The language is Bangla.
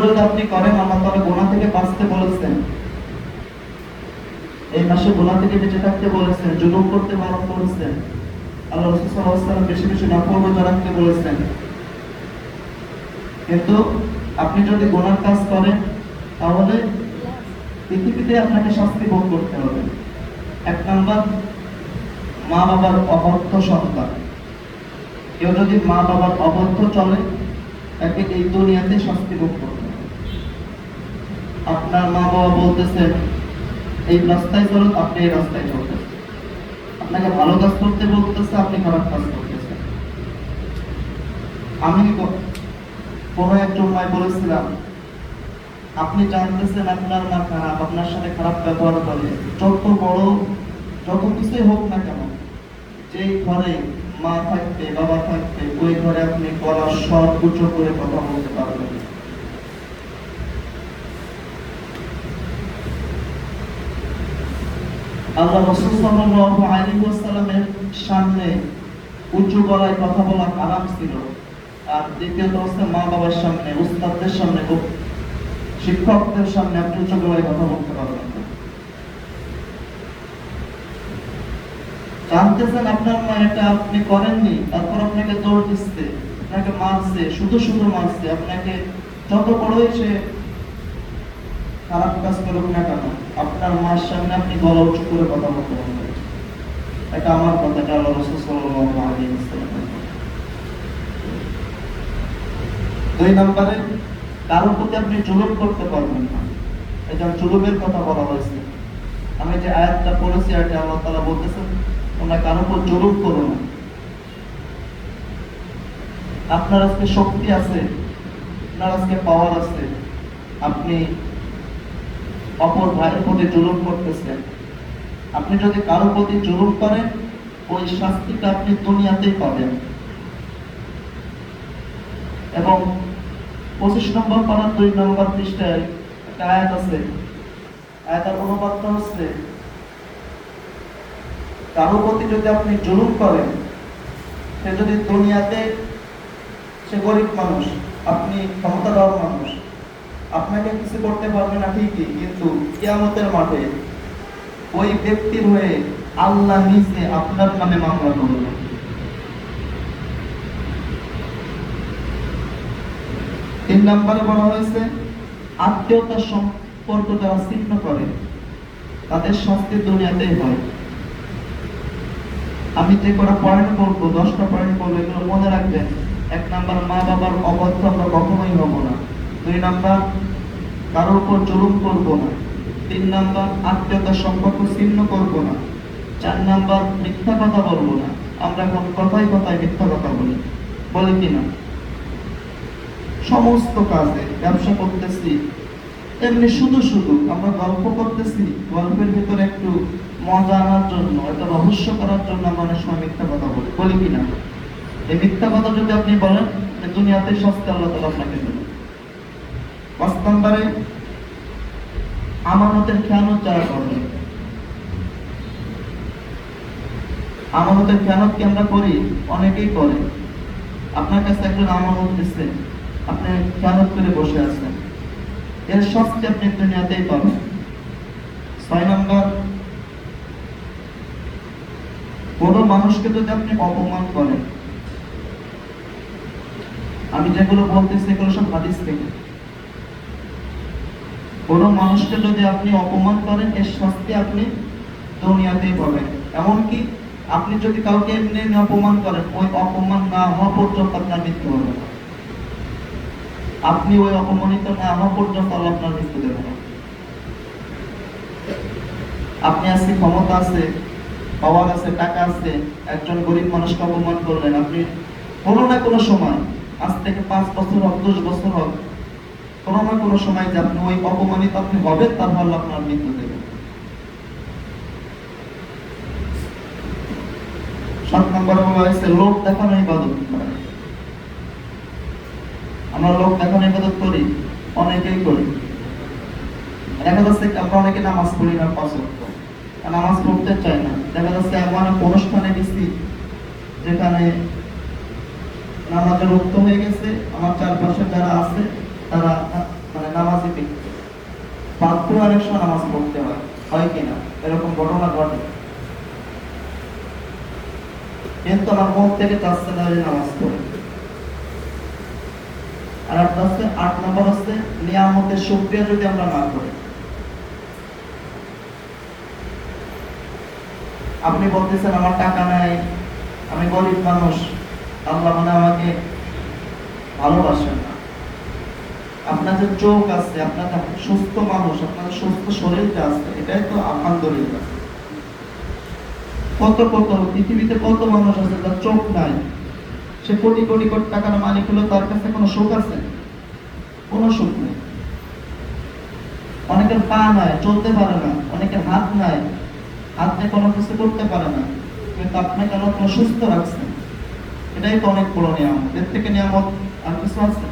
যদি আপনি করেন, আল্লাহ গুনাহ থেকে বাঁচতে বলেছেন। এই মাসে গুনাহ থেকে বেঁচে থাকতে বলেছেন, জুলুম করতে বারণ করেছেন। আল্লাহ রাসূল সাল্লাল্লাহু আলাইহি ওয়াসাল্লাম বেশি বেশি রোজা রাখতে বলেছেন। কিন্তু আপনি যদি গুনার কাজ করেন, তাহলে পৃথিবীতে আপনাকে শাস্তি ভোগ করতে হবে। এক নাম্বার মা বাবার অবদ্ধ সন্তান। কেউ যদি মা বাবার অবদ্ধ চলে, তাকে এই দুনিয়াতে শাস্তি ভোগ করতে হবে আপনার মা বাবা বলতেছেন এই রাস্তায় চলুন আপনি এই রাস্তায় চলতেছেন আপনাকে ভালো কাজ করতে বলতেছে, আপনি খারাপ কাজ করতেছেন। আমি কোনো এক জন্মায় বলেছিলাম, আপনি জানতেছেন আপনার মা খারাপ, আপনার সাথে খারাপ ব্যবহার করে। যত বড়, যত কিছুই হোক না কেন, যেই ঘরে মা থাকবে, বাবা থাকবে, ওই ঘরে আপনি গলার সব উঁচু করে কথা বলতে পারবেন না। আল্লাহ রসুল সাল্লাল্লাহু আলাইহি ওয়াসাল্লামের সামনে উঁচু গলায় কথা বলা হারাম ছিল। আর দ্বিতীয়ত হচ্ছে মা বাবার সামনে, উস্তাদদের সামনে শিক্ষকদের সামনে আপনি উঁচু গলায় কথা বলতে পারবেন জানতেছেন আপনার মা এটা আপনি করেননি, তারপর আপনাকে দৌড় দিচ্ছে, আপনাকে মারছে, শুধু শুধু মারছে, আপনাকে যত বড়ই সে খারাপ কাজ করুক না কেন আপনার মার সামনে আপনি গলা উঁচু করে কথা বলতে পারবেন এটা আমার কথা আল্লাহ রসুল সাল্লাল্লাহু আলাইহি ওয়াসাল্লামের কথা। দুই নম্বরে প্রতি আপনি জুলুম করতে পারবেন না। এটা জুলুমের কথা বলা হয়েছে। আমি যে আয়াতটা পড়েছি, এটা আল্লাহ তাআলা বলতেছেন, তোমরা কারোর উপর জুলুম করো না। আপনার আজকে শক্তি আছে, আপনার আজকে পাওয়ার আছে। আপনি অপর ভাইয়ের প্রতি জুলুম করতেছেন। আপনি যদি কারোর প্রতি জুলুম করেন, ওই শাস্তিটা আপনি দুনিয়াতেই পাবেন। এবং পঁচিশ নম্বর পাড়ার দুই নম্বর পৃষ্ঠায় একটা আয়াত আছে। আয়াতের অনুবাদটা হচ্ছে কারোর প্রতি যদি আপনি জুলুম করেন, সে যদি দুনিয়াতে, সে গরিব মানুষ, আপনি ক্ষমতাধর মানুষ আপনাকে কিছু করতে পারবে না ঠিকই, কিন্তু কিয়ামতের মাঠে ওই ব্যক্তির হয়ে আল্লাহ নিজে আপনার নামে মামলা করবে। তিন নম্বরে বলা হয়েছে, আত্মীয়তার করে, তাদের শাস্তি দুনিয়াতেই হয়। আমি যে কটা পয়েন্ট বলব, দশটা পয়েন্ট বলব, এগুলো মনে রাখবেন। এক নাম্বার মা বাবার অবদ্ধ আমরা কখনোই হব না। দুই নাম্বার কারোর উপর জুলুম করব না। তিন নাম্বার, আত্মীয়তার সম্পর্ক ছিন্ন করব না। চার নাম্বার, মিথ্যা কথা বলব না। আমরা এখন কথাই কথায় মিথ্যা কথা বলি। বলি কি না সমস্ত কাজে ব্যবসা করতেছি। এমনি শুধু শুধু আমরা গল্প করতেছি। গল্পের ভিতরে একটু মজা আনার জন্য, একটা রহস্য করার জন্য আমরা অনেক সময় মিথ্যা কথা বলি। বলি কিনা? এই মিথ্যা কথা যদি আপনি বলেন দুনিয়াতে সস্তা আল্লাহ তালা আপনাকে পাঁচ নম্বরে আমানতের খেয়ানত যারা করবে, আমানতের খেয়ানত কি আমরা করি? অনেকেই করে। আপনার কাছে একজন আমানত দিচ্ছে, আপনি খেয়ানত করে বসে আছেন। এর শাস্তি আপনি দুনিয়াতেই পাবেন। ছয় নম্বর, কোন মানুষকে যদি আপনি অপমান করেন, আমি যেগুলো বলতেছি এগুলো সব হাদিস থেকে। কোন মানুষকে যদি আপনি অপমান করেন, এর শাস্তি আপনি দুনিয়াতেই পাবেন। এমনকি আপনি যদি কাউকে এমনি এমনি অপমান করেন, ওই অপমান না হওয়া পর্যন্ত আপনার মৃত্যু হবে আপনি ওই অপমানিত না হওয়া পর্যন্ত আপনার মৃত্যু দেবে আপনি আজকে ক্ষমতা আছে পাওয়ার আছে, টাকা আছে, একজন গরিব মানুষকে অপমান করলেন। আপনি কোনো না কোনো সময়, আজ থেকে পাঁচ বছর হোক, দশ বছর হোক কোনো না কোনো সময় যে আপনি ওই অপমানিত আপনি হবেন তাহলে আল্লাহ আপনার মৃত্যু দেবে। সাত নম্বরে হয়েছে, লোক দেখানো ইবাদত আমরা লোক দেখানো ইবাদত করি, অনেকেই করি। দেখা যাচ্ছে আমরা অনেকে নামাজ পড়ি না। আর নামাজ পড়তে চাই না। দেখা যাচ্ছে এমন অনুষ্ঠানে গেছি, যেখানে নামাজের রক্ত হয়ে গেছে, আমার চারপাশে যারা আছে তারা অনেক সময় নামাজ পড়তে হয়। হয় কিনা এরকম ঘটনা ঘটে। কিন্তু আমার মন থেকে চাচ্ছে না যে নামাজ পড়ে। আর হচ্ছে আট নম্বর হচ্ছে নিয়ামতের যদি আমরা না করি। আপনি বলতেছেন, আমার টাকা নাই, আমি গরিব মানুষ। আল্লাহ মানে আমাকে ভালোবাসেন যে চোখ আছে, আপনার যে সুস্থ মানুষ, আপনার যে সুস্থ শরীরটা আছে, এটাই তো আলহামদুলিল্লাহ। কত কত, পৃথিবীতে কত মানুষ আছে যার চোখ নাই? সে কোটি কোটি কোটি টাকার মালিক হলো তার কাছে কোনো সুখ আছে? কোনো সুখ নেই। অনেকের পা নাই, চলতে পারে না, অনেকের হাত নাই, হাত কোনো কিছু করতে পারে না, কিন্তু আপনাকে আল্লাহ তাআলা সুস্থ রাখছেন। এটাই তো অনেক বড় নিয়ামত, এর থেকে নিয়ামত আর কিছু আছে?